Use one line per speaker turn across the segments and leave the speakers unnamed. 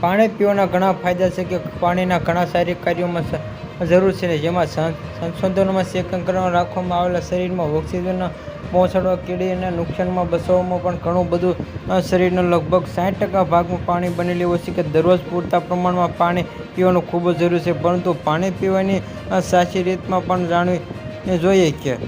પાણી પીવાના ઘણા ફાયદા છે કે પાણીના ઘણા શારીરિક કાર્યોમાં જરૂર છે જેમાં સંશોધનોમાં સેકંકરણ રાખવામાં આવેલા શરીરમાં ઓક્સિજન પહોંચાડવા, કીડીના નુકસાનમાં બચાવવામાં પણ ઘણું બધું શરીરનો લગભગ સાઠ ટકા ભાગમાં પાણી બનેલી હોય છે કે દરરોજ પૂરતા પ્રમાણમાં પાણી પીવાનું ખૂબ જ જરૂરી છે. પરંતુ પાણી પીવાની સાચી રીતમાં પણ જાણવી જોઈએ કે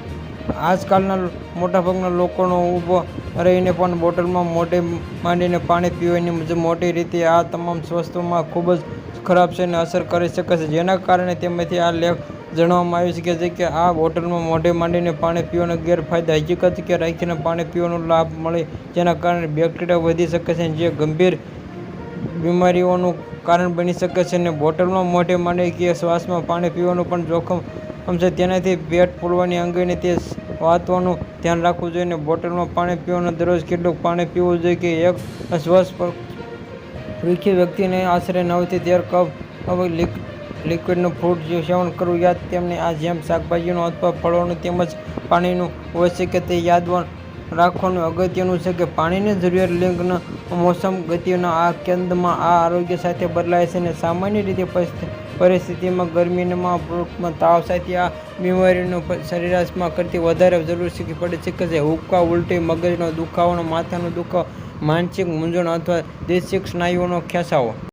આજકાલના મોટાભાગના લોકોનો ઊભો રહીને પણ બોટલમાં મોઢે માંડીને પાણી પીવાની મોટી રીતે આ તમામ વસ્તુમાં ખૂબ જ ખરાબ છે અને અસર કરી શકે છે. જેના કારણે તેમાંથી આ લેખ જણાવવામાં આવ્યું છે કે કે આ બોટલમાં મોઢે માંડીને પાણી પીવાનો ગેરફાયદા હકીકત કે રાખીને પાણી પીવાનો લાભ મળે જેના કારણે બેક્ટેરિયા વધી શકે છે જે ગંભીર બીમારીઓનું કારણ બની શકે છે. અને બોટલમાં મોઢે માંડી કે શ્વાસમાં પાણી પીવાનું પણ જોખમ છે, તેનાથી પેટ પૂરવાની અંગેની તે વાતોનું ધ્યાન રાખવું જોઈએ અને બોટલમાં પાણી પીવાનું દરરોજ કેટલું પાણી પીવું જોઈએ કે એક સ્વસ્થ વિકસિત વ્યક્તિને આશરે નવથી તેર કપ લિક્વિડનું ફ્રૂટ સેવન કરવું યાદ તેમને આ જેમ શાકભાજીનું અથવા ફળોનું તેમજ પાણીનું હોય છે કે તે યાદ રાખવાનું અગત્યનું છે કે પાણીની જરૂરિયાત લિંગના મોસમ ગતિના આ કેન્દ્રમાં આ આરોગ્ય સાથે બદલાય છે અને સામાન્ય રીતે પરિસ્થિ- પરિસ્થિતિમાં ગરમીમાં પ્રોટમાં તાવ સાથે આ બીમારીનું સરેરાશમાં કરતી વધારે જરૂર છે કે જે ઉબકા ઉલટી, મગજનો દુખાવાનો માથાનો દુખાવો, માનસિક મૂંઝવણ અથવા દેશિક સ્નાયુઓનો ખેંચાવો